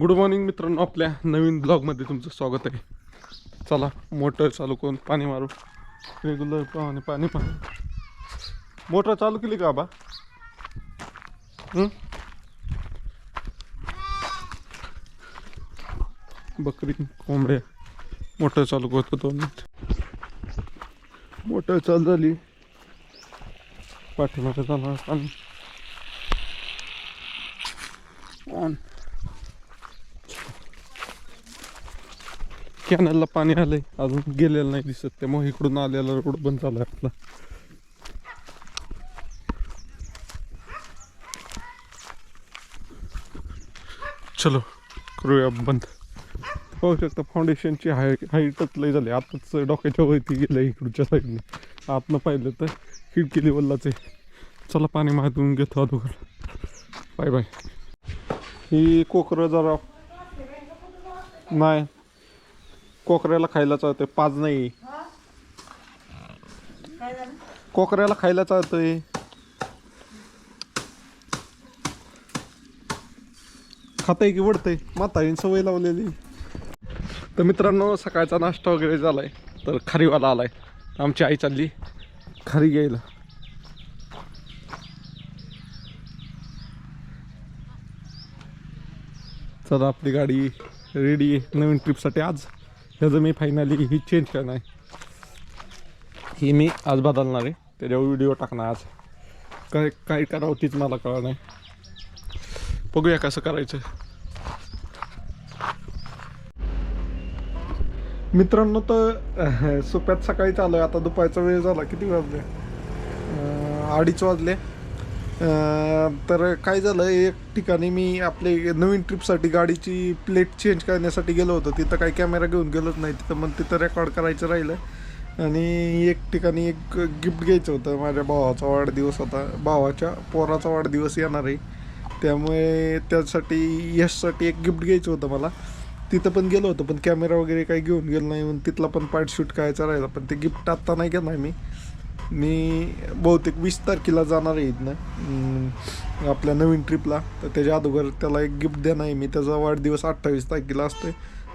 Good morning मित्रांनो. आपल्या नवीन ब्लॉगमध्ये तुमचं स्वागत आहे. चला मोटर चालू करून पाणी मारू. रेग्युलर प्रमाणे पाणी पाणी. मोटर चालू केली का बा बकरी कोंबड्या. मोटर चालू करतो दोन मिनिट. मोटर चालू झाली. पाठीमागे जाणार पाणी. कॅनलला पाणी आलंय. अजून गेलेलं नाही दिसत. त्यामुळे इकडून आलेला रोड बंद झालाय आपला. चलो करूया बंद. पाहू शकता फाउंडेशनची हाय हाईटच लय झाली. आताच डोक्याच्या वरती गेलं इकडच्या साईडने आतनं पाहिलं तर खिडकी लेवललाच आहे. चला पाणी मारून घेतो अधोगर बाय बाय ही कोकरं जरा नाही. कोकऱ्याला खायला चालतंय पाच नाही. कोकऱ्याला खायला चालतंय. खाताय की वडतंय? माताईन सवय लावलेली. तर मित्रांनो सकाळचा नाश्ता वगैरे झालाय तर खारीवाला आलाय. आमची आई चालली खारी घ्यायला. चला आपली गाडी रेडी आहे. नवीन ट्रिपसाठी आज. ह्याचं मी फायनली ही चेंज करणार आहे ही मी आज बदलणार आहे त्याच्यावर व्हिडिओ टाकणार आज काय काय करावं तीच मला कळलं नाही बघूया कसं करायचं मित्रांनो तर सुप्यात सोप्यात सकाळी चालू आहे आता दुपारचा वेळ झाला किती वाजले अडीच वाजले तर काय झालं एक ठिकाणी मी आपले नवीन ट्रिपसाठी गाडीची प्लेट चेंज करण्यासाठी गेलो होतो. तिथं काही कॅमेरा घेऊन गेलोच नाही. तिथं मग तिथं रेकॉर्ड करायचं राहिलं. आणि एक ठिकाणी एक गिफ्ट घ्यायचं होतं. माझ्या भावाचा वाढदिवस होता. भावाच्या पोराचा वाढदिवस येणार आहे. त्यामुळे त्यासाठी यशसाठी एक गिफ्ट घ्यायचं होतं मला. तिथं पण गेलो होतो पण कॅमेरा वगैरे काही घेऊन गेलो नाही. म्हणून तिथला पण पार्ट शूट करायचा राहिला. पण ते गिफ्ट आत्ता नाही घेणार मी. मी बहुतेक वीस तारखेला जाणार आहे इथनं. आपल्या नवीन ट्रिपला तर त्याच्या अगोदर त्याला एक गिफ्ट देणार आहे मी. त्याचा वाढदिवस अठ्ठावीस तारखेला असतोय.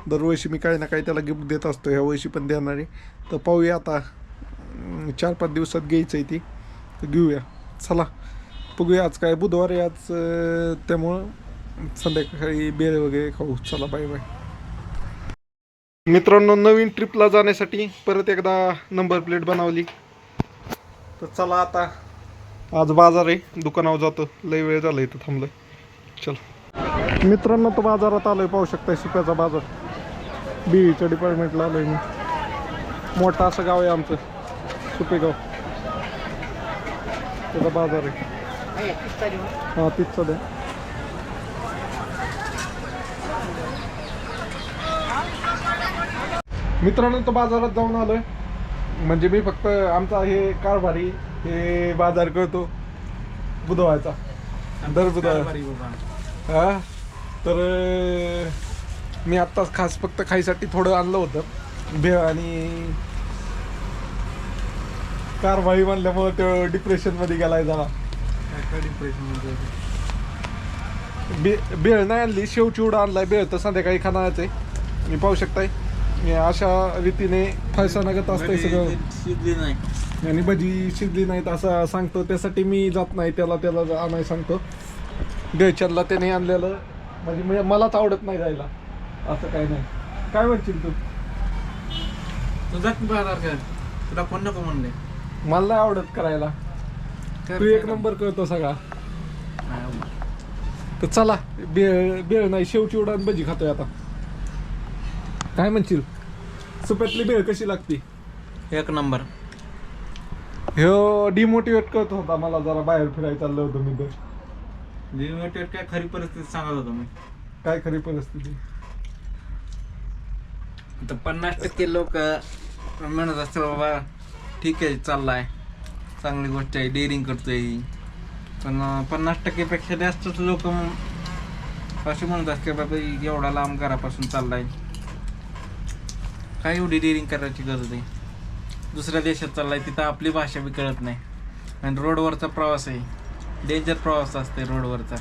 दरवर्षी मी काही ना काही त्याला गिफ्ट देत असतो ह्या वर्षी पण देणार आहे. तर पाहूया आता चार पाच दिवसात घ्यायचं आहे ती. तर घेऊया. चला. बघूया आज काय बुधवार आहे. आज त्यामुळं संध्याकाळी बेळ वगैरे खाऊ. चला बाय बाय मित्रांनो नवीन ट्रिपला जाण्यासाठी परत एकदा नंबर प्लेट बनवली. तर चला आता आज बाजार आहे दुकानावर जातो. लई वेळ झाला इथं थांबलं चल. मित्रांनो तो बाजारात आलोय पाहू शकताय सुप्याचा बाजार. बीईच्या डिपार्टमेंटला आलोय मी. मोठं असं गाव आहे आमचं सुपेगाव. त्याचा बाजार आहे. हां तीच द्या मित्रांनो तो बाजारात जाऊन आलोय. म्हणजे मी फक्त आमचा हे कारभारी हे बाजार करतो बुधवारचा. दर बुधवार. हा? तर मी आत्ताच खास फक्त खायसाठी थोडं आणलं होतं. भेळ आणि कारभारी म्हणल्यामुळे तो डिप्रेशनमध्ये गेलाय जरा. बे बेळ नाही आणली शेव चिवडा आणलाय बेळ तर संध्याकाळी खाणारच आहे. मी पाहू शकताय. अशा रीतीने फळसानगत असतंय सगळं. शिजली नाही. आणि भजी शिजली नाहीत असं सांगतो त्यासाठी मी जात नाही त्याला त्याला आणाय सांगतो. बेळचंदला त्याने आणलेलं. म्हणजे मी- मलाच आवडत नाही जायला असं काही नाही. काय म्हणशील तू? तुझा बाजार कर तुला कोण नको म्हणले? मला नाही आवडत करायला. तू एक नंबर करतो सगळा. तर चला बेळ बेळ नाही शेव चिवडा आणि भजी खातोय आता. काय म्हणशील? सुप्यातली बेळ कशी लागते? एक नंबर. ह्यो डिमोटिवेट करत होता मला जरा बाहेर फिरायला चाललो होतो मी तर. लिमिटेड काय खरी परिस्थिती सांगत होतो मी. काय खरी परिस्थिती? तर पन्नास टक्के लोक म्हणत असतात बाबा ठीक आहे चाललाय. चांगली गोष्ट आहे डेअरिंग करतोय. ही पण पन्नास टक्केपेक्षा जास्तच लोक असे म्हणत असते बाबा एवढा लांब घरापासून चाललाय. काय एवढी डेअरिंग करायची गरज आहे? दुसऱ्या देशात चाललाय तिथं आपली भाषा बी कळत नाही. आणि रोडवरचा प्रवास आहे. डेंजर प्रवास असते रोडवरचा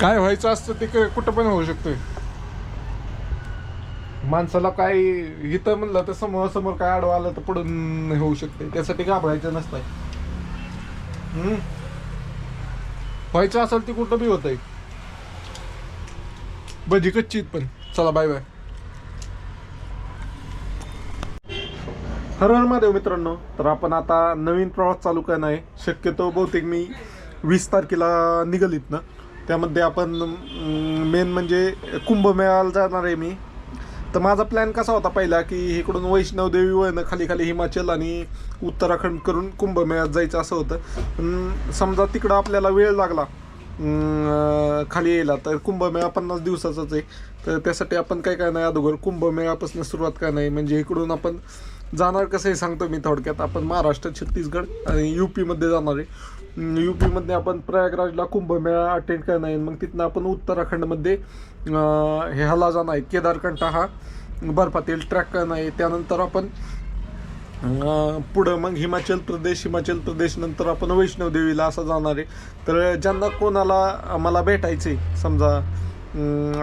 काय व्हायचं असतं ते क- कुठं पण होऊ शकतोय. माणसाला काय इथं म्हणलं तर समोर समोर काय आडवं आलं तर पडून होऊ शकते त्यासाठी घाबरायचं नसतंय. हम्म? व्हायचं असेल ते कुठं बी होतंय. भजी कच्ची पण. चला बाय बाय हर हर महादेव मित्रांनो तर आपण आता नवीन प्रवास चालू करणार आहे. शक्यतो बहुतेक मी वीस तारखेला निघालीत ना त्यामध्ये आपण मेन म्हणजे कुंभमेळाला जाणार आहे मी. तर माझा प्लॅन कसा होता पहिला की इकडून वैष्णवदेवी वळणं खाली खाली हिमाचल आणि उत्तराखंड करून कुंभमेळ्यात जायचं असं होतं. पण समजा तिकडं आपल्याला वेळ लागला खाली येईल तर कुंभमेळा पन्नास दिवसाचाच आहे. तर त्यासाठी आपण काय काय नाही अगोदर कुंभमेळापासून सुरुवात काय नाही म्हणजे इकडून आपण जाणार कसं आहे सांगतो मी थोडक्यात. आपण महाराष्ट्र छत्तीसगड आणि यू पीमध्ये जाणार आहे. यू पीमध्ये आपण प्रयागराजला कुंभमेळा अटेंड करणार आहे. मग तिथनं आपण उत्तराखंडमध्ये हे ह्याला जाणार आहे. केदारकंठा हा बर्फातील ट्रॅक करणार आहे. त्यानंतर आपण पुढं मग हिमाचल प्रदेश हिमाचल प्रदेश नंतर आपण वैष्णवदेवीला असं जाणार आहे. तर ज्यांना कोणाला मला भेटायचं आहे समजा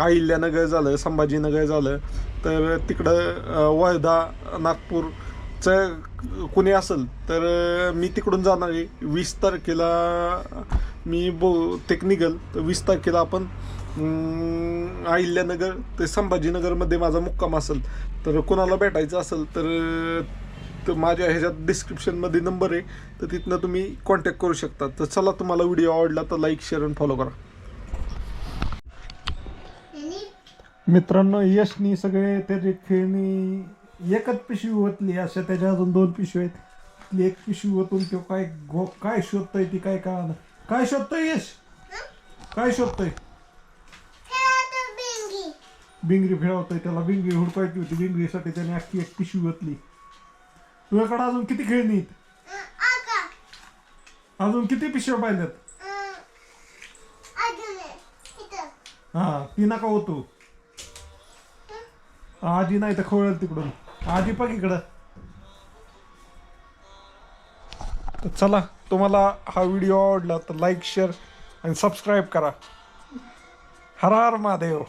अहिल्यानगर झालं संभाजीनगर झालं तर तिकडं वर्धा नागपूरचं कुणी असेल तर मी तिकडून जाणार आहे. वीस तारखेला मी बहुतेक निघल तर वीस तारखेला आपण अं, अहिल्यानगर ते संभाजीनगरमध्ये माझा मुक्काम असेल. तर कोणाला भेटायचं असेल तर तर माझ्या ह्याच्यात डिस्क्रिप्शनमध्ये नंबर आहे तर तिथनं तुम्ही कॉन्टॅक्ट करू शकता. तर चला तुम्हाला व्हिडिओ आवडला तर लाईक शेअर आणि फॉलो करा. मित्रांनो यशनी सगळे त्याची खेळणी एकच पिशवी होतली अशा त्याच्या अजून दोन पिशवी आहेत. एक पिशवी होतून तो काय गो काय शोधतोय ती काय का काय शोधतोय यश? काय शोधतोय? बिंगरी फिरवतोय त्याला बिंगरी हुडकायची होती. बिंगरीसाठी त्याने अख्खी एक पिशवी होतली तुझ्याकडे अजून किती खेळणी आहेत अजून किती पिशव्या पाहिल्यात? हा ती नका होतो आजी नाही तर खवळेल तिकडून. आजी पग इकडं. तर चला तुम्हाला हा व्हिडिओ आवडला तर लाईक शेअर आणि सबस्क्राईब करा. हर हर महादेव.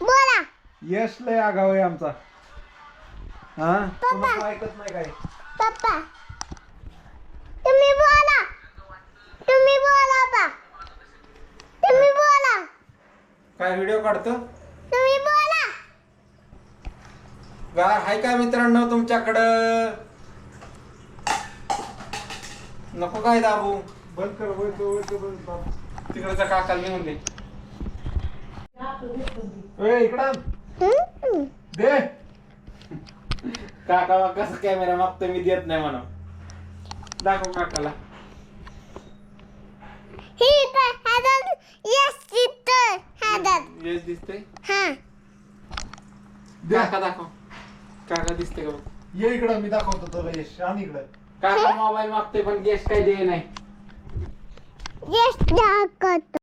बोला. यश लय आगाव आहे आमचा. हा? तुम्हाला ऐकत नाही काय पप्पा. तुम्ही बोला. तुम्ही बोला पा तुम्ही बोला. काय व्हिडिओ काढतो? तुम्ही बोला. हाय का मित्रांनो तुमच्याकडं? नको काय दाबू? बंद कर बंद कर, बंद कर. तिकडचा काकाला घेऊन दे. ए, इकडं. हम्म. दे. काका कसा कॅमेरा मागतो मी देत नाही म्हणा दाखव काकाला. ही यश दिसतंय. हा काका दाखव. काका का बघ. ये इकडं मी दाखवतो तुला यश. आणि इकडं. काका मोबाईल मागतोय पण गॅस काय दे नाही.